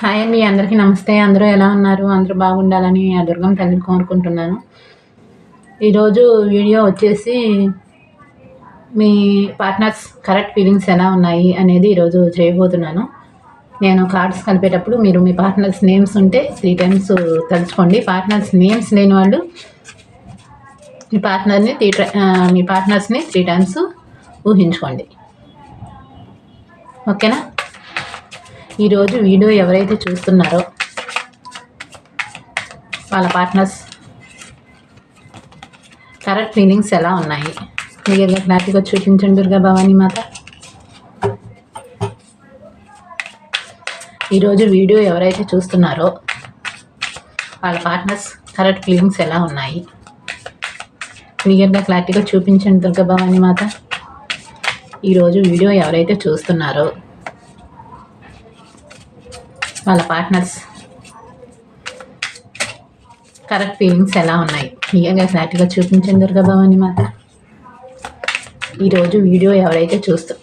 Hi అండి అందరికీ నమస్తే. అందరూ ఎలా ఉన్నారు? అందరూ బాగుండాలని ఆ దుర్గం తల్లిని కోరుకుంటున్నాను. ఈరోజు వీడియో వచ్చేసి మీ పార్ట్నర్స్ కరెక్ట్ ఫీలింగ్స్ ఎలా ఉన్నాయి అనేది ఈరోజు చేయబోతున్నాను. నేను కార్డ్స్ కలిపేటప్పుడు మీరు మీ పార్ట్నర్స్ నేమ్స్ ఉంటే త్రీ టైమ్స్ తలుచుకోండి. పార్ట్నర్స్ నేమ్స్ లేని వాళ్ళు మీ పార్ట్నర్ని త్రీ మీ పార్ట్నర్స్ని త్రీ టైమ్స్ ఊహించుకోండి. ఓకేనా? ఈరోజు వీడియో ఎవరైతే చూస్తున్నారో వాళ్ళ పార్ట్నర్స్ కరెక్ట్ ఫీలింగ్స్ ఎలా ఉన్నాయి? మీరు క్లారిటీగా చూపించండి దుర్గా భవానీ మాత. ఈరోజు వీడియో ఎవరైతే చూస్తున్నారో వాళ్ళ పార్ట్నర్స్ కరెక్ట్ ఫీలింగ్స్ ఎలా ఉన్నాయి? క్లియర్గా క్లారిటీగా చూపించండి దుర్గా భవానీ మాత. ఈరోజు వీడియో ఎవరైతే చూస్తున్నారో వాళ్ళ పార్ట్నర్స్ కరెక్ట్ ఫీలింగ్స్ ఎలా ఉన్నాయి? నిజంగా క్లారిటీగా చూపించండి దుర్గా భవానీ మాత. ఈరోజు వీడియో ఎవరైతే చూస్తూ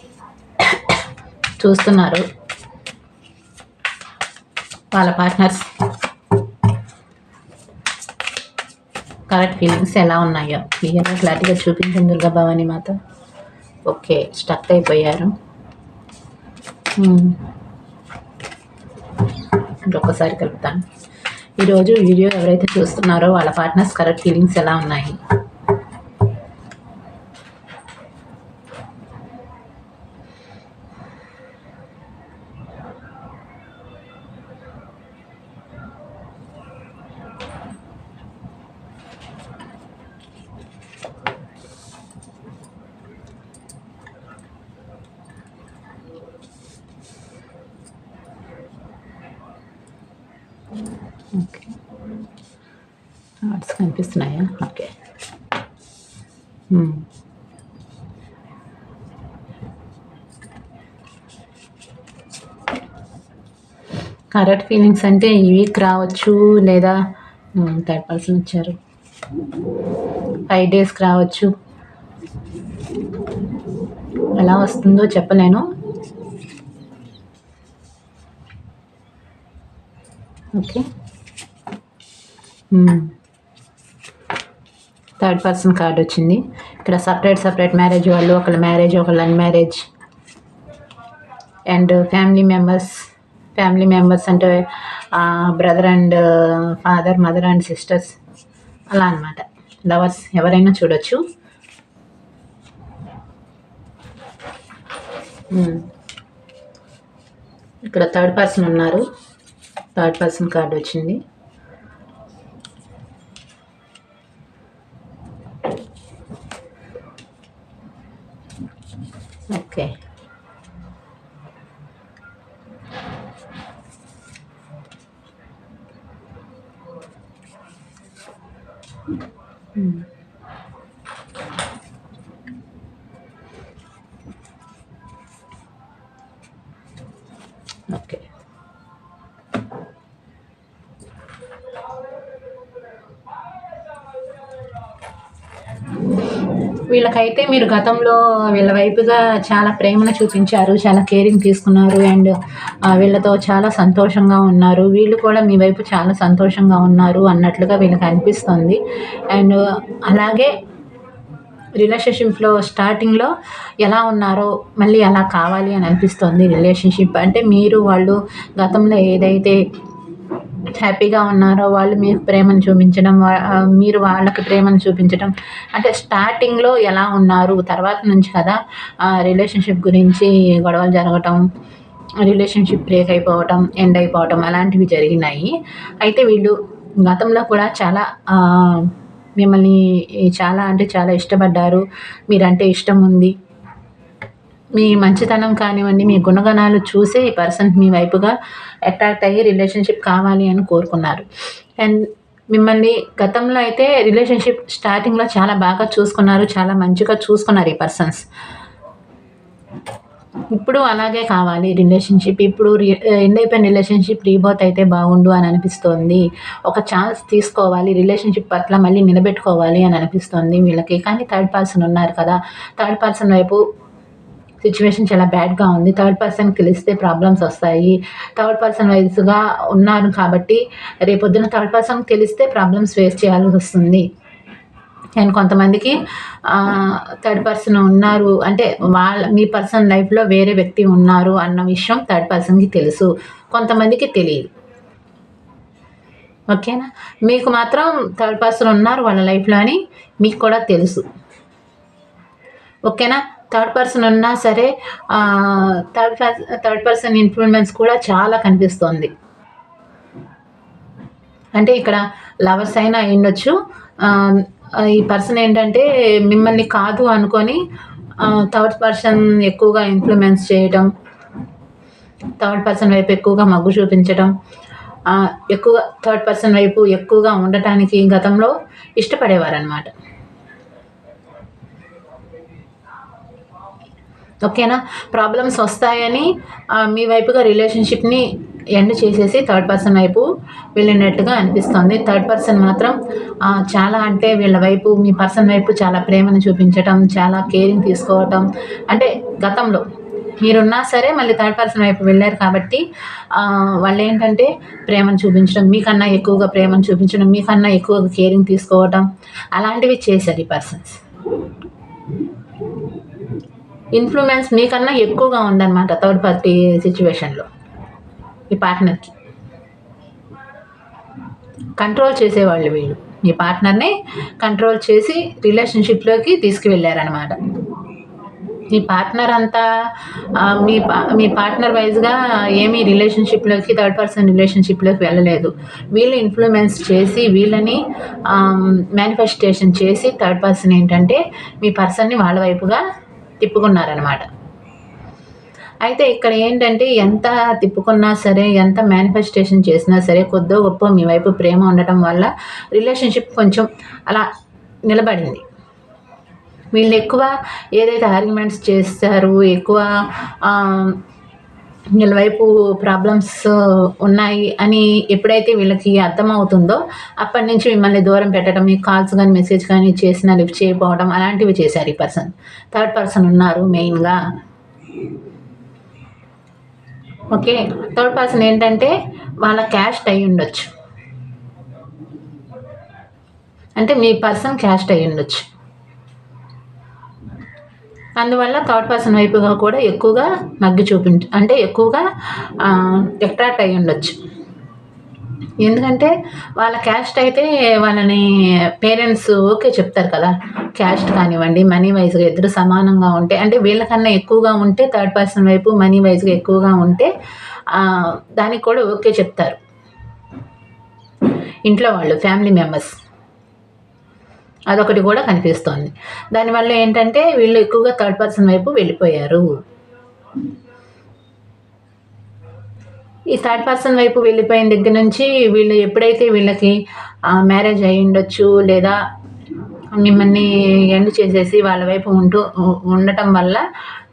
చూస్తున్నారో వాళ్ళ పార్ట్నర్స్ కరెక్ట్ ఫీలింగ్స్ ఎలా ఉన్నాయో. క్లియర్గా క్లారిటీగా చూపించండి దుర్గా భవానీ మాత. ఓకే స్టక్ అయిపోయారు. Hmm. ఇంకొకసారి కలుపుతాను. ఈరోజు వీడియో ఎవరైతే చూస్తున్నారో వాళ్ళ పార్ట్నర్స్ కరెక్ట్ ఫీలింగ్స్ ఎలా ఉన్నాయి ఓకే ఆర్ట్స్ కనిపిస్తున్నాయా? ఓకే. కరెక్ట్ ఫీలింగ్స్ అంటే ఈ వీక్ రావచ్చు లేదా థర్డ్ పర్సన్ వచ్చారు. ఫైవ్ డేస్కి రావచ్చు. ఎలా వస్తుందో చెప్పలేను. ఓకే. థర్డ్ పర్సన్ కార్డ్ వచ్చింది. ఇక్కడ సపరేట్ సపరేట్ మ్యారేజ్ వాళ్ళు ఒకళ్ళ మ్యారేజ్ ఒకళ్ళ unmarriage and family members family members అంటే brother and father mother and sisters. అలా అనమాట లవర్స్ ఎవరైనా చూడొచ్చు. ఇక్కడ థర్డ్ పర్సన్ ఉన్నారు. థర్డ్ పర్సన్ కార్డు వచ్చింది. ఓకే. వీళ్ళకైతే మీరు గతంలో వీళ్ళ వైపుగా చాలా ప్రేమను చూపించారు చాలా కేరింగ్ తీసుకున్నారు అండ్ వీళ్ళతో చాలా సంతోషంగా ఉన్నారు. వీళ్ళు కూడా మీ వైపు చాలా సంతోషంగా ఉన్నారు అన్నట్లుగా వీళ్ళకి అనిపిస్తుంది. అండ్ అలాగే రిలేషన్షిప్లో స్టార్టింగ్లో ఎలా ఉన్నారో మళ్ళీ అలా కావాలి అని అనిపిస్తుంది రిలేషన్షిప్. అంటే మీరు వాళ్ళు గతంలో ఏదైతే హ్యాపీగా ఉన్నారో వాళ్ళు మీకు ప్రేమను చూపించడం మీరు వాళ్ళకి ప్రేమను చూపించడం అంటే స్టార్టింగ్లో ఎలా ఉన్నారు తర్వాత నుంచి కదా రిలేషన్షిప్ గురించి గొడవలు జరగటం రిలేషన్షిప్ బ్రేక్ అయిపోవటం ఎండ్ అయిపోవటం అలాంటివి జరిగినాయి. అయితే వీళ్ళు గతంలో కూడా చాలా మిమ్మల్ని చాలా అంటే చాలా ఇష్టపడ్డారు. మీరంటే ఇష్టం ఉంది. మీ మంచితనం కానివ్వండి మీ గుణగణాలు చూసే ఈ పర్సన్ మీ వైపుగా అట్రాక్ట్ అయ్యి రిలేషన్షిప్ కావాలి అని కోరుకున్నారు. అండ్ మిమ్మల్ని గతంలో అయితే రిలేషన్షిప్ స్టార్టింగ్లో చాలా బాగా చూసుకున్నారు చాలా మంచిగా చూసుకున్నారు ఈ పర్సన్స్. ఇప్పుడు అలాగే కావాలి. రిలేషన్షిప్ ఇప్పుడు ఎండ్ అయిపోయిన రిలేషన్షిప్ రీబోత్ అయితే బాగుండు అని అనిపిస్తోంది. ఒక ఛాన్స్ తీసుకోవాలి. రిలేషన్షిప్ పట్ల మళ్ళీ నిలబెట్టుకోవాలి అని అనిపిస్తుంది వీళ్ళకి. కానీ థర్డ్ పర్సన్ ఉన్నారు కదా. థర్డ్ పర్సన్ వైపు సిచ్యువేషన్ చాలా బ్యాడ్గా ఉంది. థర్డ్ పర్సన్ తెలిస్తే ప్రాబ్లమ్స్ వస్తాయి. థర్డ్ పర్సన్ వైజ్గా ఉన్నారు కాబట్టి రేపొద్దున థర్డ్ పర్సన్ తెలిస్తే ప్రాబ్లమ్స్ ఫేస్ చేయాల్సి వస్తుంది. అండ్ కొంతమందికి థర్డ్ పర్సన్ ఉన్నారు. అంటే వాళ్ళ మీ పర్సన్ లైఫ్లో వేరే వ్యక్తి ఉన్నారు అన్న విషయం థర్డ్ పర్సన్కి తెలుసు. కొంతమందికి తెలియదు. ఓకేనా? మీకు మాత్రం థర్డ్ పర్సన్ ఉన్నారు వాళ్ళ లైఫ్లో అని మీకు కూడా తెలుసు. ఓకేనా? థర్డ్ పర్సన్ ఉన్నా సరే థర్డ్ థర్డ్ పర్సన్ ఇన్ఫ్లుయెన్స్ కూడా చాలా కనిపిస్తుంది. అంటే ఇక్కడ లవర్స్ అయినా అయ్యుండొచ్చు. ఈ పర్సన్ ఏంటంటే మిమ్మల్ని కాదు అనుకొని థర్డ్ పర్సన్ ఎక్కువగా ఇన్ఫ్లుయెన్స్ చేయడం థర్డ్ పర్సన్ వైపు ఎక్కువగా మగ్గు చూపించడం ఎక్కువ థర్డ్ పర్సన్ వైపు ఎక్కువగా ఉండటానికి గతంలో ఇష్టపడేవారనమాట ఓకేనా? ప్రాబ్లమ్స్ వస్తాయని మీ వైపుగా రిలేషన్షిప్ని ఎండ్ చేసేసి థర్డ్ పర్సన్ వైపు వెళ్ళినట్టుగా అనిపిస్తుంది. థర్డ్ పర్సన్ మాత్రం చాలా అంటే వీళ్ళ వైపు మీ పర్సన్ వైపు చాలా ప్రేమను చూపించటం చాలా కేరింగ్ తీసుకోవటం. అంటే గతంలో మీరున్నా సరే మళ్ళీ థర్డ్ పర్సన్ వైపు వెళ్ళారు కాబట్టి వాళ్ళు ఏంటంటే ప్రేమను చూపించడం మీకన్నా ఎక్కువగా ప్రేమను చూపించడం మీకన్నా ఎక్కువగా కేరింగ్ తీసుకోవటం అలాంటివి చేశారు ఈ పర్సన్స్. ఇన్ఫ్లుయెన్స్ మీకన్నా ఎక్కువగా ఉందన్నమాట థర్డ్ పార్టీ సిచ్యువేషన్లో. ఈ పార్ట్నర్కి కంట్రోల్ చేసేవాళ్ళు వీళ్ళు. మీ పార్ట్నర్ని కంట్రోల్ చేసి రిలేషన్షిప్లోకి తీసుకువెళ్ళారనమాట మీ పార్ట్నర్ అంతా మీ మీ పార్ట్నర్ వైజ్గా ఏమీ రిలేషన్షిప్లోకి థర్డ్ పర్సన్ రిలేషన్షిప్లోకి వెళ్ళలేదు. వీళ్ళు ఇన్ఫ్లుయెన్స్ చేసి వీళ్ళని మేనిఫెస్టేషన్ చేసి థర్డ్ పర్సన్ ఏంటంటే మీ పర్సన్ని వాళ్ళ వైపుగా తిప్పుకున్నారనమాట అయితే ఇక్కడ ఏంటంటే ఎంత తిప్పుకున్నా సరే ఎంత మేనిఫెస్టేషన్ చేసినా సరే కొద్దో గొప్ప మీ వైపు ప్రేమ ఉండటం వల్ల రిలేషన్షిప్ కొంచెం అలా నిలబడింది. వీళ్ళు ఎక్కువ ఏదైతే ఆర్గ్యుమెంట్స్ చేస్తారు ఎక్కువ వీళ్ళ వైపు ప్రాబ్లమ్స్ ఉన్నాయి అని ఎప్పుడైతే వీళ్ళకి అర్థమవుతుందో అప్పటి నుంచి మిమ్మల్ని దూరం పెట్టడం మీ కాల్స్ కానీ మెసేజ్ కానీ చేసిన లిఫ్ట్ చేయకపోవడం అలాంటివి చేశారు ఈ పర్సన్ థర్డ్ పర్సన్ ఉన్నారు మెయిన్గా ఓకే. థర్డ్ పర్సన్ ఏంటంటే వాళ్ళ క్యాస్ట్ అయి ఉండొచ్చు. అంటే మీ పర్సన్ క్యాస్ట్ అయి ఉండొచ్చు. అందువల్ల థర్డ్ పర్సన్ వైపుగా కూడా ఎక్కువగా మగ్గి చూపించు అంటే ఎక్కువగా అట్రాక్ట్ అయి ఉండొచ్చు. ఎందుకంటే వాళ్ళ క్యాస్ట్ అయితే వాళ్ళని పేరెంట్స్ ఓకే చెప్తారు కదా. క్యాస్ట్ కానివ్వండి మనీ వైజ్గా ఇద్దరు సమానంగా ఉంటే అంటే వీళ్ళకన్నా ఎక్కువగా ఉంటే థర్డ్ పర్సన్ వైపు మనీ వైజ్గా ఎక్కువగా ఉంటే దానికి కూడా ఓకే చెప్తారు. ఇంట్లో వాళ్ళు ఫ్యామిలీ మెంబర్స్. అదొకటి కూడా కనిపిస్తోంది. దానివల్ల ఏంటంటే వీళ్ళు ఎక్కువగా థర్డ్ పర్సన్ వైపు వెళ్ళిపోయారు. ఈ థర్డ్ పర్సన్ వైపు వెళ్ళిపోయిన దగ్గర నుంచి వీళ్ళు ఎప్పుడైతే వీళ్ళకి మ్యారేజ్ అయి ఉండొచ్చు లేదా మిమ్మల్ని ఎండ్ చేసేసి వాళ్ళ వైపు ఉంటూ ఉండటం వల్ల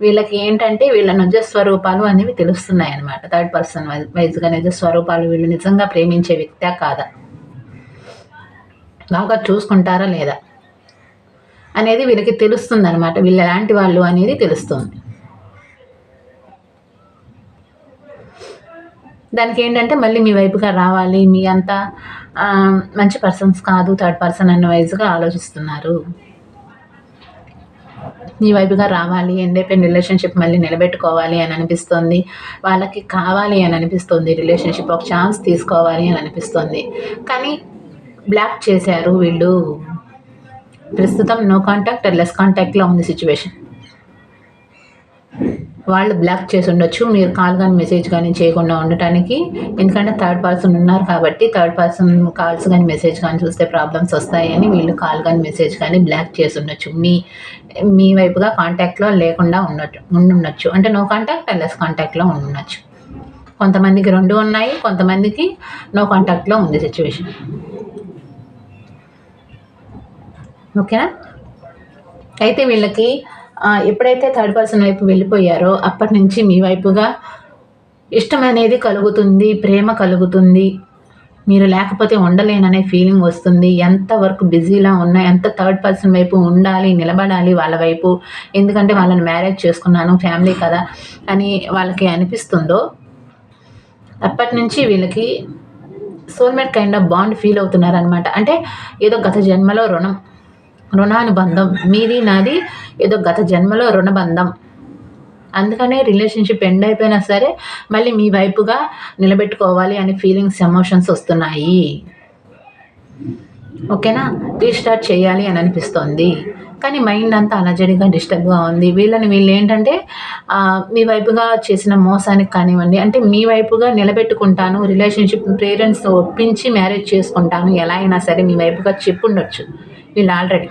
వీళ్ళకి ఏంటంటే వీళ్ళ నిజ స్వరూపాలు అనేవి తెలుస్తున్నాయి అనమాట థర్డ్ పర్సన్ వైజ్గా నిజ స్వరూపాలు వీళ్ళు నిజంగా ప్రేమించే వ్యక్తే కాదా? బాగా చూసుకుంటారా లేదా? అనేది వీళ్ళకి తెలుస్తుంది అనమాట వీళ్ళు ఎలాంటి వాళ్ళు అనేది తెలుస్తుంది. దానికి ఏంటంటే మళ్ళీ మీ వైపుగా రావాలి మీ అంతా మంచి పర్సన్స్ కాదు థర్డ్ పర్సన్ అన్న వైజ్గా ఆలోచిస్తున్నారు. మీ వైపుగా రావాలి ఎండైపోయిన రిలేషన్షిప్ మళ్ళీ నిలబెట్టుకోవాలి అని అనిపిస్తుంది. వాళ్ళకి కావాలి అని అనిపిస్తుంది రిలేషన్షిప్ ఒక ఛాన్స్ తీసుకోవాలి అని అనిపిస్తుంది. కానీ బ్లాక్ చేశారు వీళ్ళు. ప్రస్తుతం నో కాంటాక్ట్ లెస్ కాంటాక్ట్లో ఉంది సిచ్యువేషన్ వాళ్ళు బ్లాక్ చేసి ఉండొచ్చు. మీరు కాల్ కానీ మెసేజ్ కానీ చేయకుండా ఉండటానికి. ఎందుకంటే థర్డ్ పర్సన్ ఉన్నారు కాబట్టి థర్డ్ పర్సన్ కాల్స్ కానీ మెసేజ్ కానీ చూస్తే ప్రాబ్లమ్స్ వస్తాయని వీళ్ళు కాల్ కానీ మెసేజ్ కానీ బ్లాక్ చేసి ఉండొచ్చు. మీ మీ వైపుగా కాంటాక్ట్లో లేకుండా ఉండొచ్చు ఉండుండొచ్చు. అంటే నో కాంటాక్ట్ లెస్ కాంటాక్ట్లో ఉండొచ్చు కొంతమందికి రెండు ఉన్నాయి కొంతమందికి నో కాంటాక్ట్లో ఉంది సిచ్యువేషన్ ఓకేనా అయితే వీళ్ళకి ఎప్పుడైతే థర్డ్ పర్సన్ వైపు వెళ్ళిపోయారో అప్పటి నుంచి మీ వైపుగా ఇష్టం అనేది కలుగుతుంది ప్రేమ కలుగుతుంది. మీరు లేకపోతే ఉండలేననే ఫీలింగ్ వస్తుంది. ఎంతవరకు బిజీలా ఉన్నా ఎంత థర్డ్ పర్సన్ వైపు ఉండాలి నిలబడాలి వాళ్ళ వైపు ఎందుకంటే వాళ్ళని మ్యారేజ్ చేసుకున్నాను ఫ్యామిలీ కదా అని వాళ్ళకి అనిపిస్తుందో అప్పటి నుంచి వీళ్ళకి soulmate kind of bond feel అవుతున్నారనమాట అంటే ఏదో గత జన్మలో రుణం రుణానుబంధం. మీది నాది ఏదో గత జన్మలో రుణబంధం. అందుకనే రిలేషన్షిప్ ఎండ్ అయిపోయినా సరే మళ్ళీ మీ వైపుగా నిలబెట్టుకోవాలి అనే ఫీలింగ్స్ ఎమోషన్స్ వస్తున్నాయి. ఓకేనా? రీస్టార్ట్ చేయాలి అని అనిపిస్తోంది. కానీ మైండ్ అంతా అలజడిగా డిస్టర్బ్గా ఉంది. వీళ్ళని వీళ్ళు ఏంటంటే మీ వైపుగా చేసిన మోసానికి కానివ్వండి అంటే మీ వైపుగా నిలబెట్టుకుంటాను రిలేషన్షిప్ పేరెంట్స్ ఒప్పించి మ్యారేజ్ చేసుకుంటాను ఎలా అయినా సరే మీ వైపుగా చెప్పుండొచ్చు. వీళ్ళు ఆల్రెడీ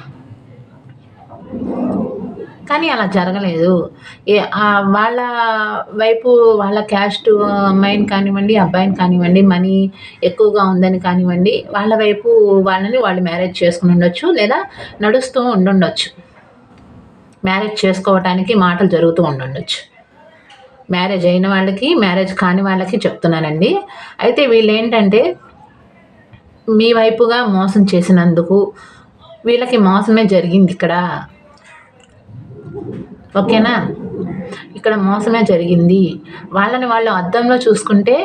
కానీ అలా జరగలేదు. వాళ్ళ వైపు వాళ్ళ క్యాస్ట్ అమ్మాయిని కానివ్వండి అబ్బాయిని కానివ్వండి మనీ ఎక్కువగా ఉందని కానివ్వండి వాళ్ళ వైపు వాళ్ళని వాళ్ళు మ్యారేజ్ చేసుకుని ఉండొచ్చు లేదా నడుస్తూ ఉండుండొచ్చు. మ్యారేజ్ చేసుకోవటానికి మాటలు జరుగుతూ ఉండుండొచ్చు. మ్యారేజ్ అయిన వాళ్ళకి మ్యారేజ్ కాని వాళ్ళకి చెప్తున్నానండి. అయితే వీళ్ళు ఏంటంటే మీ వైపుగా మోసం చేసినందుకు వీళ్ళకి మోసమే జరిగింది ఇక్కడ. ఓకేనా? ఇక్కడ మోసమే జరిగింది. వాళ్ళని వాళ్ళు అద్దంలో చూసుకుంటే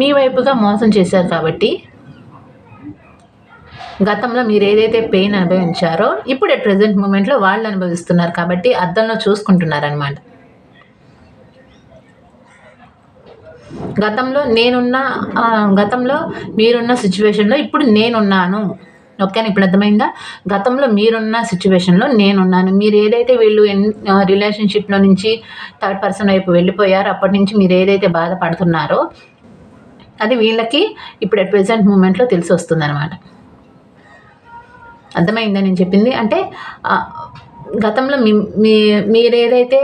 మీ వైపుగా మోసం చేశారు కాబట్టి గతంలో మీరు ఏదైతే పెయిన్ అనుభవించారో ఇప్పుడు ప్రజెంట్ మూమెంట్లో వాళ్ళు అనుభవిస్తున్నారు కాబట్టి అద్దంలో చూసుకుంటున్నారనమాట గతంలో నేనున్న గతంలో మీరున్న సిచ్యువేషన్లో ఇప్పుడు నేనున్నాను. ఓకేనా ఇప్పుడు అర్థమైందా? గతంలో మీరున్న సిచ్యువేషన్లో నేనున్నాను. మీరు ఏదైతే వీళ్ళు రిలేషన్షిప్లో నుంచి థర్డ్ పర్సన్ వైపు వెళ్ళిపోయారో అప్పటి నుంచి మీరు ఏదైతే బాధపడుతున్నారో అది వీళ్ళకి ఇప్పుడు ప్రజెంట్ మూమెంట్లో తెలిసి వస్తుంది అనమాట అర్థమైందా నేను చెప్పింది? అంటే గతంలో మీ మీరు ఏదైతే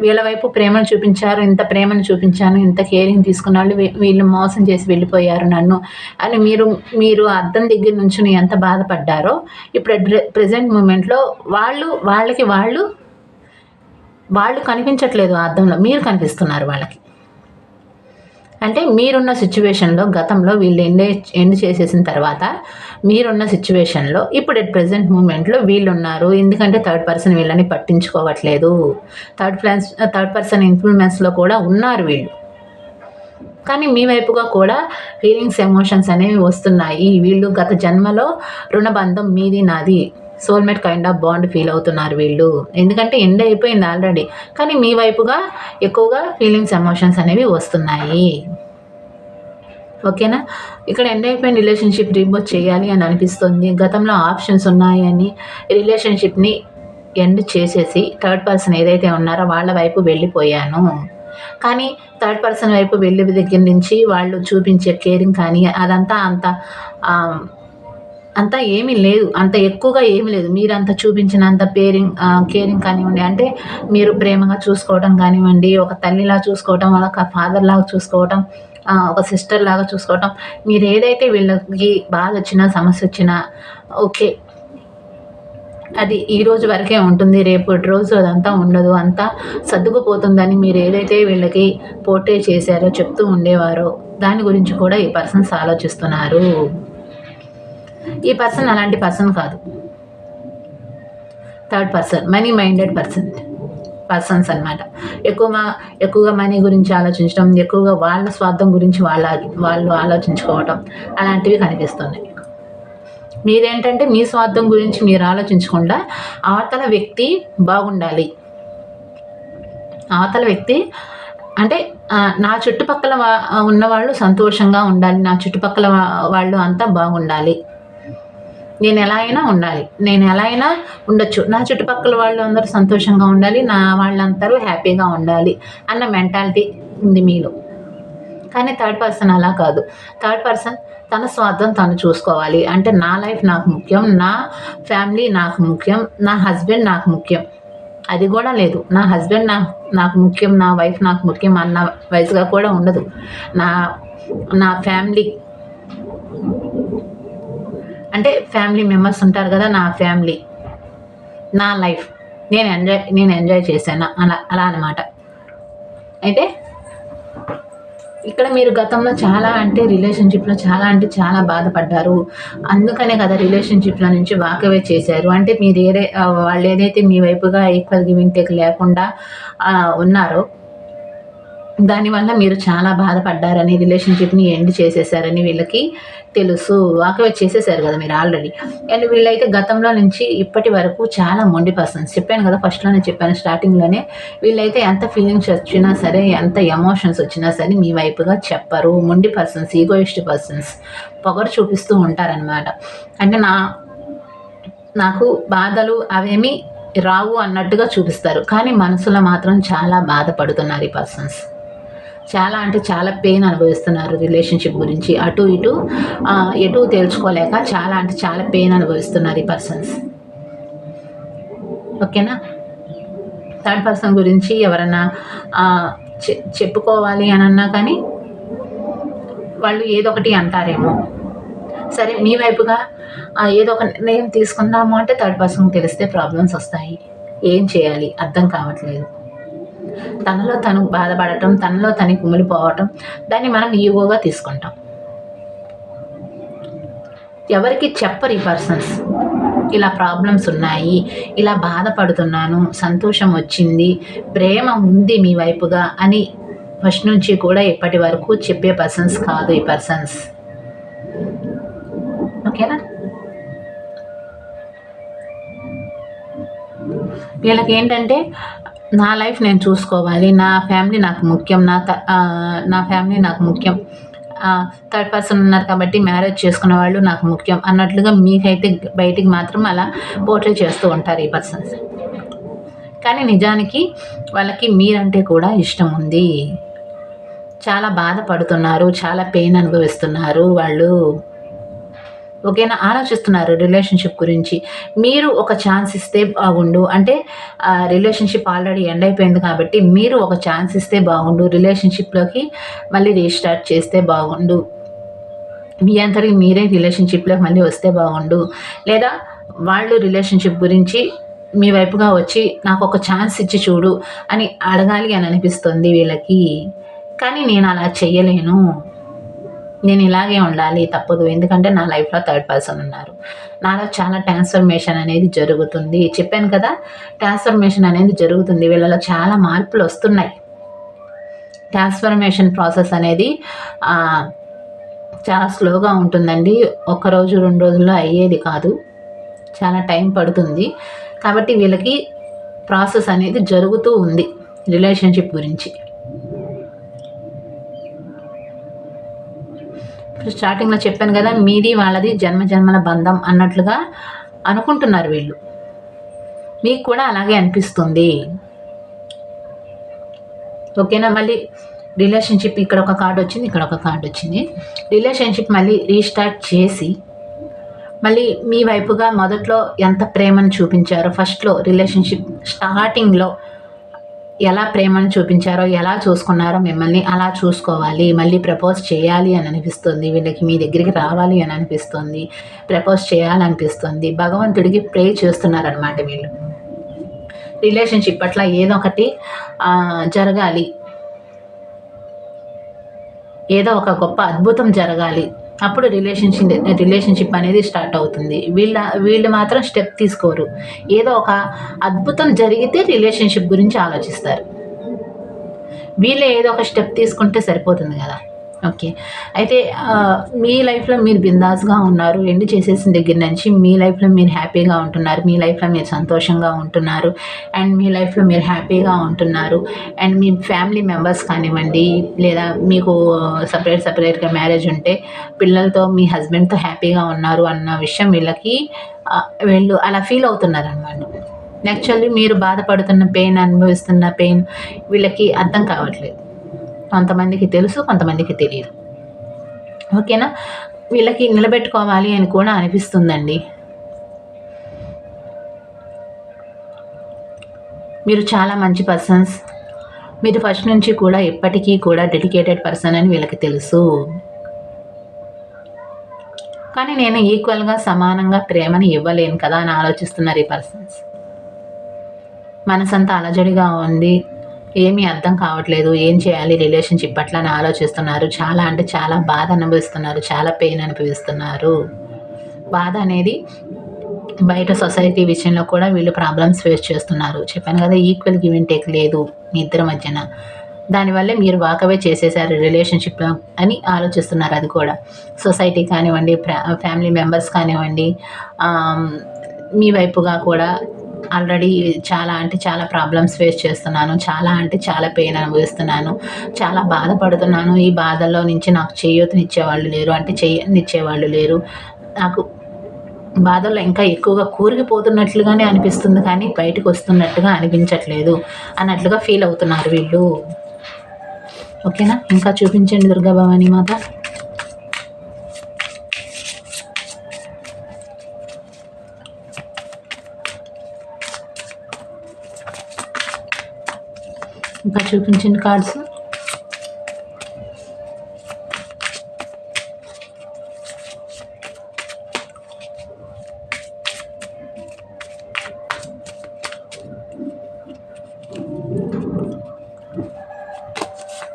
వీళ్ళ వైపు ప్రేమను చూపించారు ఇంత ప్రేమను చూపించాను ఇంత కేరింగ్ తీసుకున్నాళ్ళు వీళ్ళు మోసం చేసి వెళ్ళిపోయారు నన్ను అని మీరు మీరు అర్థం దగ్గర నుంచి ఎంత బాధపడ్డారో ఇప్పుడు ప్రజెంట్ మూమెంట్లో వాళ్ళు వాళ్ళకి వాళ్ళు వాళ్ళు కనిపించట్లేదు అర్థంలో మీరు కనిపిస్తున్నారు వాళ్ళకి. అంటే మీరున్న సిచ్యువేషన్లో గతంలో వీళ్ళు ఎండ్ ఎండ్ చేసేసిన తర్వాత మీరున్న సిచ్యువేషన్లో ఇప్పుడు ఎట్ ప్రజెంట్ మూమెంట్లో వీళ్ళు ఉన్నారు ఎందుకంటే థర్డ్ పర్సన్ వీళ్ళని పట్టించుకోవట్లేదు. థర్డ్ ప్లాన్స్ థర్డ్ పర్సన్ ఇన్ఫ్లుయెన్స్లో కూడా ఉన్నారు వీళ్ళు. కానీ మీ వైపుగా కూడా ఫీలింగ్స్ ఎమోషన్స్ అనేవి వస్తున్నాయి. వీళ్ళు గత జన్మలో రుణబంధం మీది నాది. Soulmate kind of bond feel అవుతున్నారు వీళ్ళు. ఎందుకంటే ఎండ్ అయిపోయింది ఆల్రెడీ కానీ మీ వైపుగా ఎక్కువగా ఫీలింగ్స్ ఎమోషన్స్ అనేవి వస్తున్నాయి. ఓకేనా? ఇక్కడ ఎండ్ అయిపోయిన రిలేషన్షిప్ రీబోత్ చేయాలి అని అనిపిస్తుంది. గతంలో ఆప్షన్స్ ఉన్నాయని రిలేషన్షిప్ని ఎండ్ చేసేసి థర్డ్ పర్సన్ ఏదైతే ఉన్నారో వాళ్ళ వైపు వెళ్ళిపోయాను. కానీ థర్డ్ పర్సన్ వైపు వెళ్ళే దగ్గర నుంచి వాళ్ళు చూపించే కేరింగ్ కానీ అదంతా అంత అంత ఏమీ లేదు అంత ఎక్కువగా ఏమీ లేదు. మీరు అంత చూపించినంత పేరింగ్ కేరింగ్ కానివ్వండి అంటే మీరు ప్రేమగా చూసుకోవడం కానివ్వండి ఒక తల్లిలా చూసుకోవటం ఒక ఫాదర్ లాగా చూసుకోవటం ఒక సిస్టర్ లాగా చూసుకోవటం మీరు ఏదైతే వీళ్ళకి బాధ వచ్చినా సమస్య వచ్చినా ఓకే. అది ఈ రోజు వరకే ఉంటుంది రేపు రోజు అదంతా ఉండదు అంతా సర్దుకుపోతుందని మీరు ఏదైతే వీళ్ళకి పోర్ట్రే చేశారో చెప్తూ ఉండేవారో దాని గురించి కూడా ఈ పర్సన్స్ ఆలోచిస్తున్నారు. ఈ పర్సన్ అలాంటి పర్సన్ కాదు. Third person money minded person persons అనమాట ఎక్కువ ఎక్కువగా మనీ గురించి ఆలోచించడం ఎక్కువగా వాళ్ళ స్వార్థం గురించి వాళ్ళ వాళ్ళు ఆలోచించుకోవటం అలాంటివి కనిపిస్తున్నాయి మీరేంటంటే మీ స్వార్థం గురించి మీరు ఆలోచించకుండా అవతల వ్యక్తి బాగుండాలి. అవతల వ్యక్తి అంటే నా చుట్టుపక్కల ఉన్నవాళ్ళు సంతోషంగా ఉండాలి నా చుట్టుపక్కల వాళ్ళు అంతా బాగుండాలి. నేను ఎలా అయినా ఉండాలి. నేను ఎలా అయినా ఉండొచ్చు. నా చుట్టుపక్కల వాళ్ళు అందరూ సంతోషంగా ఉండాలి. నా వాళ్ళందరూ హ్యాపీగా ఉండాలి అన్న మెంటాలిటీ ఉంది మీలో. కానీ థర్డ్ పర్సన్ అలా కాదు. థర్డ్ పర్సన్ తన స్వార్థం తను చూసుకోవాలి. అంటే నా లైఫ్ నాకు ముఖ్యం. నా ఫ్యామిలీ నాకు ముఖ్యం. నా హస్బెండ్ నాకు ముఖ్యం. అది కూడా లేదు. నా హస్బెండ్ నా నాకు ముఖ్యం. నా వైఫ్ నాకు ముఖ్యం అన్న వయసుగా కూడా ఉండదు. నా నా ఫ్యామిలీ అంటే ఫ్యామిలీ మెంబర్స్ ఉంటారు కదా నా ఫ్యామిలీ నా లైఫ్ నేను ఎంజాయ్ నేను ఎంజాయ్ చేశాను. అలా అలా అనమాట అయితే ఇక్కడ మీరు గతంలో చాలా అంటే రిలేషన్షిప్లో చాలా అంటే చాలా బాధపడ్డారు. అందుకనే కదా రిలేషన్షిప్లో నుంచి వాకవే చేశారు. అంటే మీరు ఏదే వాళ్ళు ఏదైతే మీ వైపుగా ఈక్వల్ గివింగ్ టేక్ లేకుండా ఉన్నారో దానివల్ల మీరు చాలా బాధపడ్డారని రిలేషన్షిప్ని ఎండ్ చేసేసారని వీళ్ళకి తెలుసు వాకవే చేసేసారు కదా మీరు ఆల్రెడీ. అండ్ వీళ్ళైతే గతంలో నుంచి ఇప్పటి వరకు చాలా మొండి పర్సన్స్. చెప్పాను కదా ఫస్ట్లోనే చెప్పాను స్టార్టింగ్లోనే వీళ్ళైతే ఎంత ఫీలింగ్స్ వచ్చినా సరే ఎంత ఎమోషన్స్ వచ్చినా సరే మీ వైపుగా చెప్పరు. మొండి పర్సన్స్ ఈగోయిస్ట్ పర్సన్స్ పొగరు చూపిస్తూ ఉంటారనమాట అంటే నా నాకు బాధలు అవేమి రావు అన్నట్టుగా చూపిస్తారు. కానీ మనసులో మాత్రం చాలా బాధపడుతున్నారు ఈ పర్సన్స్. చాలా అంటే చాలా పెయిన్ అనుభవిస్తున్నారు రిలేషన్షిప్ గురించి. అటు ఇటు ఎటు తేల్చుకోలేక చాలా అంటే చాలా పెయిన్ అనుభవిస్తున్నారు ఈ పర్సన్స్ ఓకేనా థర్డ్ పర్సన్ గురించి ఎవరన్నా చె- చెప్పుకోవాలి అని అన్నా కానీ వాళ్ళు ఏదో ఒకటి అంటారేమో. సరే మీ వైపుగా ఏదో ఒక నిర్ణయం తీసుకుందాము అంటే థర్డ్ పర్సన్కి తెలిస్తే ప్రాబ్లమ్స్ వస్తాయి. ఏం చేయాలి? అర్థం కావట్లేదు. తనలో తను బాధపడటం తనలో తను కుమిలిపోవటం దాన్ని మనం ఈగోగా తీసుకుంటాం. ఎవరికి చెప్పరు ఈ పర్సన్స్ ఇలా ప్రాబ్లమ్స్ ఉన్నాయి ఇలా బాధపడుతున్నాను సంతోషం వచ్చింది ప్రేమ ఉంది మీ వైపుగా అని ఫస్ట్ నుంచి కూడా ఇప్పటి వరకు చెప్పే పర్సన్స్ కాదు ఈ పర్సన్స్ ఓకేనా? వీళ్ళకి ఏంటంటే నా లైఫ్ నేను చూసుకోవాలి. నా ఫ్యామిలీ నాకు ముఖ్యం. నా త- నా ఫ్యామిలీ నాకు ముఖ్యం. థర్డ్ పర్సన్ ఉన్నారు కాబట్టి మ్యారేజ్ చేసుకున్న వాళ్ళు నాకు ముఖ్యం అన్నట్లుగా మీకైతే బయటికి మాత్రం అలా పోర్ట్రే చేస్తూ ఉంటారు ఈ పర్సన్స్. కానీ నిజానికి వాళ్ళకి మీరంటే కూడా ఇష్టం ఉంది. చాలా బాధపడుతున్నారు. చాలా పెయిన్ అనుభవిస్తున్నారు. వాళ్ళు ఓకేనా? ఆలోచిస్తున్నారు రిలేషన్షిప్ గురించి. మీరు ఒక ఛాన్స్ ఇస్తే బాగుండు. అంటే రిలేషన్షిప్ ఆల్రెడీ ఎండ్ అయిపోయింది కాబట్టి మీరు ఒక ఛాన్స్ ఇస్తే బాగుండు. రిలేషన్షిప్లోకి మళ్ళీ రీస్టార్ట్ చేస్తే బాగుండు. మీ అంతటికి మీరే రిలేషన్షిప్లోకి మళ్ళీ వస్తే బాగుండు. లేదా వాళ్ళు రిలేషన్షిప్ గురించి మీ వైపుగా వచ్చి నాకు ఒక ఛాన్స్ ఇచ్చి చూడు అని అడగాలి అని అనిపిస్తుంది వీళ్ళకి. కానీ నేను అలా చెయ్యలేను. నేను ఇలాగే ఉండాలి తప్పదు. ఎందుకంటే నా లైఫ్లో థర్డ్ పర్సన్ ఉన్నారు. నాలో చాలా ట్రాన్స్ఫర్మేషన్ అనేది జరుగుతుంది. చెప్పాను కదా ట్రాన్స్ఫర్మేషన్ అనేది జరుగుతుంది. వీళ్ళలో చాలా మార్పులు వస్తున్నాయి. ట్రాన్స్ఫర్మేషన్ ప్రాసెస్ అనేది చాలా స్లోగా ఉంటుందండి. ఒక రోజు రెండు రోజుల్లో అయ్యేది కాదు. చాలా టైం పడుతుంది. కాబట్టి వీళ్ళకి ప్రాసెస్ అనేది జరుగుతూ ఉంది రిలేషన్షిప్ గురించి. ఇప్పుడు స్టార్టింగ్లో చెప్పాను కదా మీది వాళ్ళది జన్మ జన్మల బంధం అన్నట్లుగా అనుకుంటున్నారు వీళ్ళు. మీకు కూడా అలాగే అనిపిస్తుంది. ఓకేనా? మళ్ళీ రిలేషన్షిప్ ఇక్కడ ఒక కార్డు వచ్చింది ఇక్కడ ఒక కార్డు వచ్చింది. రిలేషన్షిప్ మళ్ళీ రీస్టార్ట్ చేసి మళ్ళీ మీ వైపుగా మొదట్లో ఎంత ప్రేమను చూపించారో ఫస్ట్లో రిలేషన్షిప్ స్టార్టింగ్లో ఎలా ప్రేమను చూపించారో ఎలా చూసుకున్నారో మిమ్మల్ని అలా చూసుకోవాలి. మళ్ళీ ప్రపోజ్ చేయాలి అని అనిపిస్తుంది. వీళ్ళకి మీ దగ్గరికి రావాలి అని అనిపిస్తుంది. ప్రపోజ్ చేయాలనిపిస్తుంది. భగవంతుడికి ప్రే చేస్తున్నారనమాట వీళ్ళు. రిలేషన్షిప్ పట్ల ఏదో ఒకటి జరగాలి. ఏదో ఒక గొప్ప అద్భుతం జరగాలి. అప్పుడు రిలేషన్షిప్ రిలేషన్షిప్ అనేది స్టార్ట్ అవుతుంది. వీళ్ళ వీళ్ళు మాత్రం స్టెప్ తీసుకోరు. ఏదో ఒక అద్భుతం జరిగితే రిలేషన్షిప్ గురించి ఆలోచిస్తారు. వీళ్ళే ఏదో ఒక స్టెప్ తీసుకుంటే సరిపోతుంది కదా. ఓకే. అయితే మీ లైఫ్లో మీరు బిందాస్గా ఉన్నారు. ఎండ్ చేసేసిన దగ్గర నుంచి మీ లైఫ్లో మీరు హ్యాపీగా ఉంటున్నారు. మీ లైఫ్లో మీరు సంతోషంగా ఉంటున్నారు. అండ్ మీ లైఫ్లో మీరు హ్యాపీగా ఉంటున్నారు. అండ్ మీ ఫ్యామిలీ మెంబర్స్ కానివ్వండి లేదా మీకు సపరేట్ సపరేట్గా మ్యారేజ్ ఉంటే పిల్లలతో మీ హస్బెండ్తో హ్యాపీగా ఉన్నారు అన్న విషయం వీళ్ళకి వీళ్ళు అలా ఫీల్ అవుతున్నారు అనమాట యాక్చువల్లీ మీరు బాధపడుతున్న పెయిన్ అనుభవిస్తున్న పెయిన్ వీళ్ళకి అర్థం కావట్లేదు. కొంతమందికి తెలుసు కొంతమందికి తెలియదు. ఓకేనా? వీళ్ళకి నిలబెట్టుకోవాలి అని కూడా అనిపిస్తుందండి. మీరు చాలా మంచి పర్సన్స్. మీరు ఫస్ట్ నుంచి కూడా ఎప్పటికీ కూడా డెడికేటెడ్ పర్సన్ అని వీళ్ళకి తెలుసు. కానీ నేను ఈక్వల్గా సమానంగా ప్రేమని ఇవ్వలేను కదా అని ఆలోచిస్తున్నారు ఈ పర్సన్స్. మనసంతా అలజడిగా ఉంది ఏమీ అర్థం కావట్లేదు. ఏం చేయాలి? రిలేషన్షిప్ పట్ల అని ఆలోచిస్తున్నారు. చాలా అంటే చాలా బాధ అనుభవిస్తున్నారు. చాలా పెయిన్ అనుభవిస్తున్నారు. బాధ అనేది బయట సొసైటీ విషయంలో కూడా వీళ్ళు ప్రాబ్లమ్స్ ఫేస్ చేస్తున్నారు. చెప్పాను కదా ఈక్వల్ గివ్ అండ్ టేక్ లేదు మీ ఇద్దరి మధ్యన. దానివల్లే మీరు వాకవే చేసేసారు రిలేషన్షిప్లో అని ఆలోచిస్తున్నారు అది కూడా. సొసైటీ కానివ్వండి ఫ్యామిలీ మెంబర్స్ కానివ్వండి మీ వైపుగా కూడా ఆల్రెడీ చాలా అంటే చాలా ప్రాబ్లమ్స్ ఫేస్ చేస్తున్నాను. చాలా అంటే చాలా పెయిన్ అనుభవిస్తున్నాను. చాలా బాధపడుతున్నాను. ఈ బాధల్లో నుంచి నాకు చేయూతనిచ్చేవాళ్ళు లేరు. అంటే చేయనిచ్చేవాళ్ళు లేరు. నాకు బాధల్లో ఇంకా ఎక్కువగా కూరిగిపోతున్నట్లుగానే అనిపిస్తుంది కానీ బయటకు వస్తున్నట్టుగా అనిపించట్లేదు అన్నట్లుగా ఫీల్ అవుతున్నారు వీళ్ళు. ఓకేనా? ఇంకా చూపించండి దుర్గా భవానీ మాత. ఇంకా చూపించండి కార్డ్స్.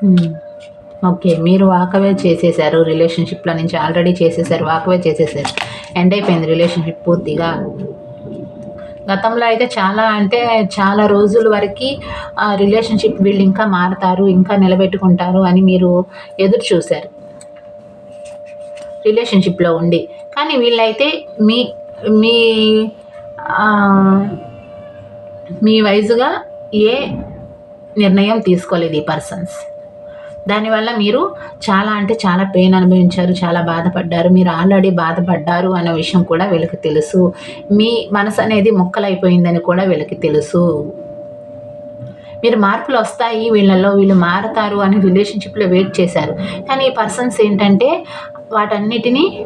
Hmm. ఓకే మీరు వాకవే చేసేసారు. రిలేషన్షిప్లో నుంచి ఆల్రెడీ చేసేసారు. వాకవే చేసేసారు. ఎండ్ అయిపోయింది రిలేషన్షిప్ పూర్తిగా. గతంలో అయితే చాలా అంటే చాలా రోజుల వరకు రిలేషన్షిప్ వీళ్ళు ఇంకా మారతారు ఇంకా నిలబెట్టుకుంటారు అని మీరు ఎదురు చూశారు. రిలేషన్షిప్లో ఉండి. కానీ వీళ్ళైతే మీ మీ మీ వైజుగా ఏ నిర్ణయం తీసుకోలేదు ఈ పర్సన్స్ దానివల్ల మీరు చాలా అంటే చాలా పెయిన్ అనుభవించారు చాలా బాధపడ్డారు మీరు ఆల్రెడీ బాధపడ్డారు అనే విషయం కూడా వీళ్ళకి తెలుసు. మీ మనసు అనేది ముక్కలైపోయిందని కూడా వీళ్ళకి తెలుసు. మీరు మార్పులు వస్తాయి వీళ్ళల్లో వీళ్ళు మారతారు అని రిలేషన్షిప్లో వెయిట్ చేశారు. కానీ ఈ పర్సన్స్ ఏంటంటే వాటన్నిటినీ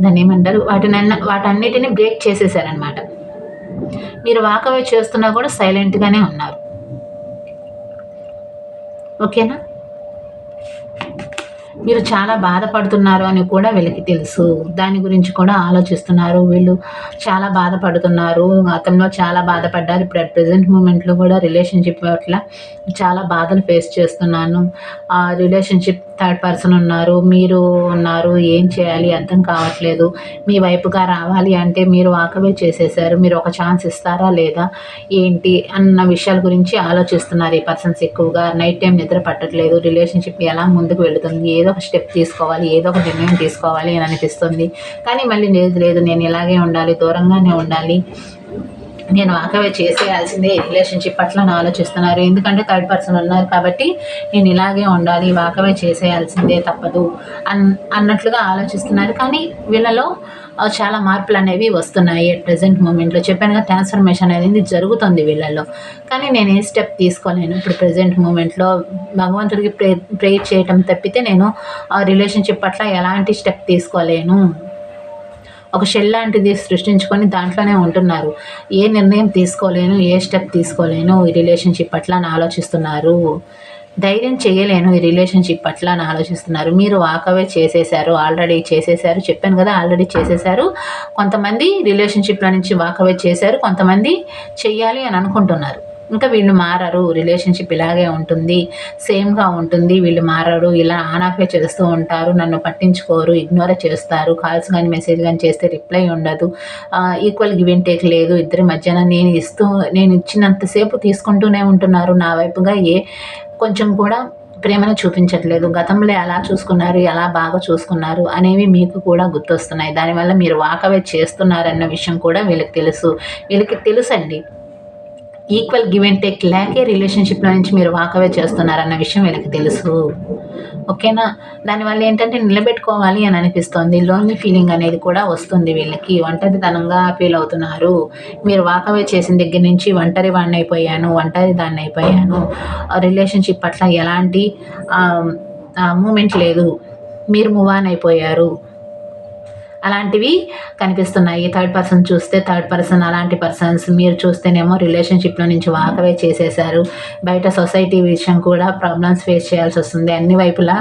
దాన్ని ఏమంటారు? వాటిని వాటన్నిటిని బ్రేక్ చేసేసారనమాట మీరు వాకవే చేస్తున్నా కూడా సైలెంట్గానే ఉన్నారు. ఓకేనా? మీరు చాలా బాధపడుతున్నారు అని కూడా వీళ్ళకి తెలుసు. దాని గురించి కూడా ఆలోచిస్తున్నారు. వీళ్ళు చాలా బాధపడుతున్నారు. గతంలో చాలా బాధపడ్డారు. ఇప్పుడు అట్ ప్రజెంట్ మూమెంట్లో కూడా రిలేషన్షిప్ పట్ల చాలా బాధలు ఫేస్ చేస్తున్నాను. ఆ రిలేషన్షిప్ థర్డ్ పర్సన్ ఉన్నారు. మీరు ఉన్నారు. ఏం చేయాలి? అర్థం కావట్లేదు. మీ వైపుగా రావాలి అంటే మీరు వాకవే చేసేసారు. మీరు ఒక ఛాన్స్ ఇస్తారా లేదా? ఏంటి? అన్న విషయాల గురించి ఆలోచిస్తున్నారు ఈ పర్సన్స్ ఎక్కువగా. నైట్ టైం నిద్ర పట్టట్లేదు. రిలేషన్షిప్ ఎలా ముందుకు వెళుతుంది? ఏదో ఒక స్టెప్ తీసుకోవాలి ఏదో ఒక నిర్ణయం తీసుకోవాలి అని అనిపిస్తుంది. కానీ మళ్ళీ లేదు లేదు నేను ఇలాగే ఉండాలి దూరంగానే ఉండాలి. నేను వాకవే చేసేయాల్సిందే రిలేషన్షిప్ పట్ల ఆలోచిస్తున్నారు. ఎందుకంటే థర్డ్ పర్సన్ ఉన్నారు కాబట్టి నేను ఇలాగే ఉండాలి వాకవే చేసేయాల్సిందే తప్పదు అన్ అన్నట్లుగా ఆలోచిస్తున్నారు. కానీ వీళ్ళలో చాలా మార్పులు అనేవి వస్తున్నాయి అట్ ప్రజెంట్ మూమెంట్లో చెప్పానుగా ట్రాన్స్ఫర్మేషన్ అనేది జరుగుతుంది వీళ్ళల్లో కానీ నేను ఏ స్టెప్ తీసుకోలేను ఇప్పుడు ప్రజెంట్ మూమెంట్లో భగవంతుడికి ప్రే ప్రే చేయటం తప్పితే నేను ఆ రిలేషన్షిప్ పట్ల ఎలాంటి స్టెప్ తీసుకోలేను. ఒక షెల్ లాంటిది సృష్టించుకొని దాంట్లోనే ఉంటున్నారు. ఏ నిర్ణయం తీసుకోలేను ఏ స్టెప్ తీసుకోలేను ఈ రిలేషన్షిప్ పట్ల అని ఆలోచిస్తున్నారు. ధైర్యం చేయలేను ఈ రిలేషన్షిప్ పట్ల అని ఆలోచిస్తున్నారు. మీరు వాకవే చేసేసారు ఆల్రెడీ చేసేసారు చెప్పాను కదా ఆల్రెడీ చేసేసారు కొంతమంది రిలేషన్షిప్లో నుంచి వాకవే చేశారు కొంతమంది చెయ్యాలి అని అనుకుంటున్నారు. ఇంకా వీళ్ళు మారరు. రిలేషన్షిప్ ఇలాగే ఉంటుంది. సేమ్గా ఉంటుంది. వీళ్ళు మారరు. ఇలా ఆన్ ఆఫే చేస్తూ ఉంటారు. నన్ను పట్టించుకోరు. ఇగ్నోర్ చేస్తారు. కాల్స్ కానీ మెసేజ్ కానీ చేస్తే రిప్లై ఉండదు. ఈక్వల్ గివ్ అండ్ టేక్ లేదు. ఇద్దరి మధ్యన నేను ఇస్తూ నేను ఇచ్చినంతసేపు తీసుకుంటూనే ఉంటున్నారు. నా వైపుగా ఏ కొంచెం కూడా ప్రేమను చూపించట్లేదు. గతంలో ఎలా చూసుకున్నారు. ఎలా బాగా చూసుకున్నారు అనేవి మీకు కూడా గుర్తొస్తున్నాయి. దానివల్ల మీరు వాకవే చేస్తున్నారన్న విషయం కూడా వీళ్ళకి తెలుసు. వీళ్ళకి తెలుసండి. ఈక్వల్ గివ్ అండ్ టేక్ లేకే రిలేషన్షిప్లో నుంచి మీరు వాకవే చేస్తున్నారన్న విషయం వీళ్ళకి తెలుసు. ఓకేనా? దానివల్ల ఏంటంటే నిలబెట్టుకోవాలి అని అనిపిస్తుంది. లోన్లీ ఫీలింగ్ అనేది కూడా వస్తుంది వీళ్ళకి. ఒంటరితనంగా ఫీల్ అవుతున్నారు. మీరు వాకవే చేసిన దగ్గర నుంచి ఒంటరి వాడిని అయిపోయాను ఒంటరి దాన్ని అయిపోయాను రిలేషన్షిప్ పట్ల ఎలాంటి మూమెంట్ లేదు. మీరు మూవ్ ఆన్ అయిపోయారు. అలాంటివి కనిపిస్తున్నాయి. థర్డ్ పర్సన్ చూస్తే థర్డ్ పర్సన్ అలాంటి పర్సన్స్ మీరు చూస్తేనేమో రిలేషన్షిప్లో నుంచి వాకవే చేసేసారు బయట సొసైటీ విషయం కూడా ప్రాబ్లమ్స్ ఫేస్ చేయాల్సి వస్తుంది. అన్ని వైపులా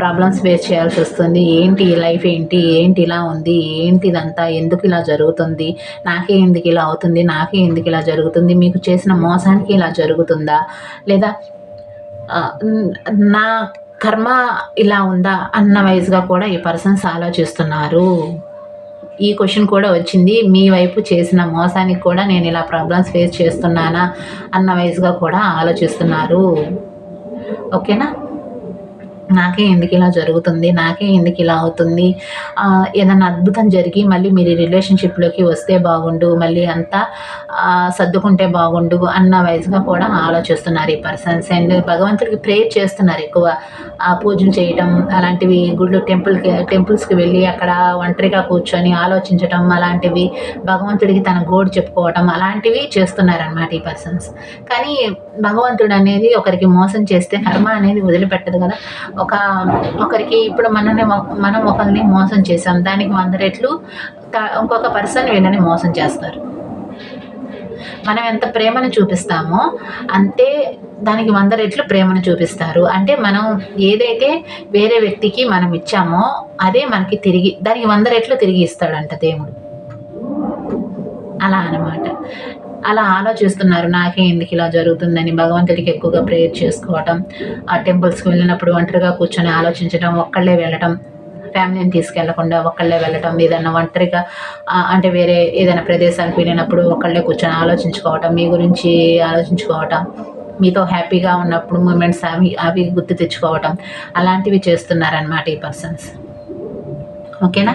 ప్రాబ్లమ్స్ ఫేస్ చేయాల్సి వస్తుంది. ఏంటి లైఫ్ ఏంటి? ఏంటి ఇలా ఉంది? ఏంటి ఇదంతా? ఎందుకు ఇలా జరుగుతుంది? నాకే ఎందుకు ఇలా అవుతుంది? నాకే ఎందుకు ఇలా జరుగుతుంది? మీకు చేసిన మోసానికి ఇలా జరుగుతుందా? లేదా నా కర్మ ఇలా ఉందా అన్న వైజ్గా కూడా ఈ పర్సన్స్ ఆలోచిస్తున్నారు. ఈ క్వశ్చన్ కూడా వచ్చింది మీ వైపు చేసిన మోసానికి కూడా నేను ఇలా ప్రాబ్లమ్స్ ఫేస్ చేస్తున్నానా అన్న వైజ్గా కూడా ఆలోచిస్తున్నారు. ఓకేనా? నాకే ఎందుకు ఇలా జరుగుతుంది? నాకే ఎందుకు ఇలా అవుతుంది? ఏదైనా అద్భుతం జరిగి మళ్ళీ మీరు రిలేషన్షిప్లోకి వస్తే బాగుండు మళ్ళీ అంతా సర్దుకుంటే బాగుండు అన్న వయసుగా కూడా ఆలోచిస్తున్నారు ఈ పర్సన్స్ అండ్ భగవంతుడికి ప్రేయర్ చేస్తున్నారు ఎక్కువ. పూజలు చేయటం అలాంటివి గుళ్ళు టెంపుల్కి టెంపుల్స్కి వెళ్ళి అక్కడ ఒంటరిగా కూర్చొని ఆలోచించటం అలాంటివి భగవంతుడికి తన గోడు చెప్పుకోవటం అలాంటివి చేస్తున్నారనమాట ఈ పర్సన్స్ కానీ భగవంతుడు అనేది ఒకరికి మోసం చేస్తే కర్మ అనేది వదిలిపెట్టదు కదా. ఒక ఒకరికి ఇప్పుడు మనల్ని మనం ఒకరిని మోసం చేసాం దానికి వంద రెట్లు ఇంకొక పర్సన్ వీళ్ళని మోసం చేస్తారు. మనం ఎంత ప్రేమను చూపిస్తామో అంతే దానికి వంద రెట్లు ప్రేమను చూపిస్తారు. అంటే మనం ఏదైతే వేరే వ్యక్తికి మనం ఇచ్చామో అదే మనకి తిరిగి దానికి వంద రెట్లు తిరిగి ఇస్తాడంట దేవుడు. అలా అనమాట అలా ఆలోచిస్తున్నారు. నాకే ఎందుకు ఇలా జరుగుతుందని భగవంతుడికి ఎక్కువగా ప్రేయర్ చేసుకోవటం ఆ టెంపుల్స్కి వెళ్ళినప్పుడు ఒంటరిగా కూర్చొని ఆలోచించడం ఒక్కళ్ళే వెళ్ళటం ఫ్యామిలీని తీసుకెళ్ళకుండా ఒక్కళ్ళే వెళ్ళటం ఏదైనా ఒంటరిగా అంటే వేరే ఏదైనా ప్రదేశానికి వెళ్ళినప్పుడు ఒక్కళ్ళే కూర్చొని ఆలోచించుకోవటం మీ గురించి ఆలోచించుకోవటం మీతో హ్యాపీగా ఉన్నప్పుడు మూమెంట్స్ అవి అవి గుర్తు తెచ్చుకోవటం అలాంటివి చేస్తున్నారనమాట ఈ పర్సన్స్ ఓకేనా?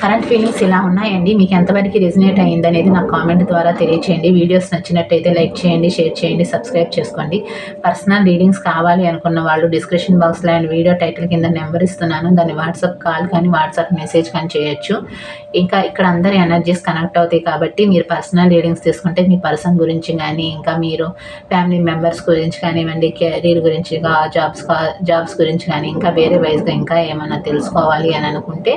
కరెంట్ ఫీలింగ్స్ ఇలా ఉన్నాయండి. మీకు ఎంతవరకు రెజినేట్ అయ్యింది అనేది నాకు కామెంట్ ద్వారా తెలియచేయండి. వీడియోస్ నచ్చినట్టయితే లైక్ చేయండి షేర్ చేయండి సబ్స్క్రైబ్ చేసుకోండి. పర్సనల్ రీడింగ్స్ కావాలి అనుకున్న వాళ్ళు డిస్క్రిప్షన్ బాక్స్లో అండ్ వీడియో టైటిల్ కింద నెంబర్ ఇస్తున్నాను. దాన్ని వాట్సాప్ కాల్ కానీ వాట్సాప్ మెసేజ్ కానీ చేయొచ్చు. ఇంకా ఇక్కడ అందరి ఎనర్జీస్ కనెక్ట్ అవుతాయి కాబట్టి మీరు పర్సనల్ రీడింగ్స్ తీసుకుంటే మీ పర్సన్ గురించి కానీ ఇంకా మీరు ఫ్యామిలీ మెంబర్స్ గురించి కానివ్వండి కెరీర్ గురించి జాబ్స్ జాబ్స్ గురించి కానీ ఇంకా వేరే వైజ్గా ఇంకా ఏమైనా తెలుసుకోవాలి అని అనుకుంటే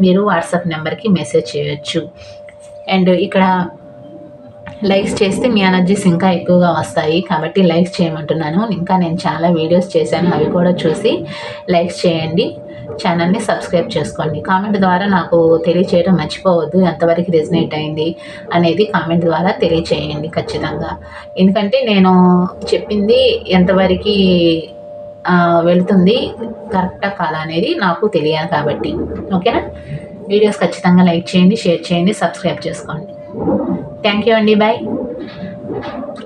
మీరు వాట్సాప్ నెంబర్కి మెసేజ్ చేయొచ్చు. అండ్ ఇక్కడ లైక్స్ చేస్తే మీ ఎనర్జీస్ ఇంకా ఎక్కువగా వస్తాయి. కాబట్టి లైక్స్ చేయమంటున్నాను. ఇంకా నేను చాలా వీడియోస్ చేశాను. అవి కూడా చూసి లైక్స్ చేయండి. ఛానల్ని సబ్స్క్రైబ్ చేసుకోండి. కామెంట్ ద్వారా నాకు తెలియచేయడం మర్చిపోవద్దు. ఎంతవరకు రెజినేట్ అయింది అనేది కామెంట్ ద్వారా తెలియచేయండి ఖచ్చితంగా. ఎందుకంటే నేను చెప్పింది ఎంతవరకు వెళుతుంది. కరెక్టా కాదా అనేది నాకు తెలియాలి కాబట్టి. ఓకేనా? వీడియోస్ ఖచ్చితంగా లైక్ చేయండి షేర్ చేయండి సబ్స్క్రైబ్ చేసుకోండి. థ్యాంక్ యూ అండి. బాయ్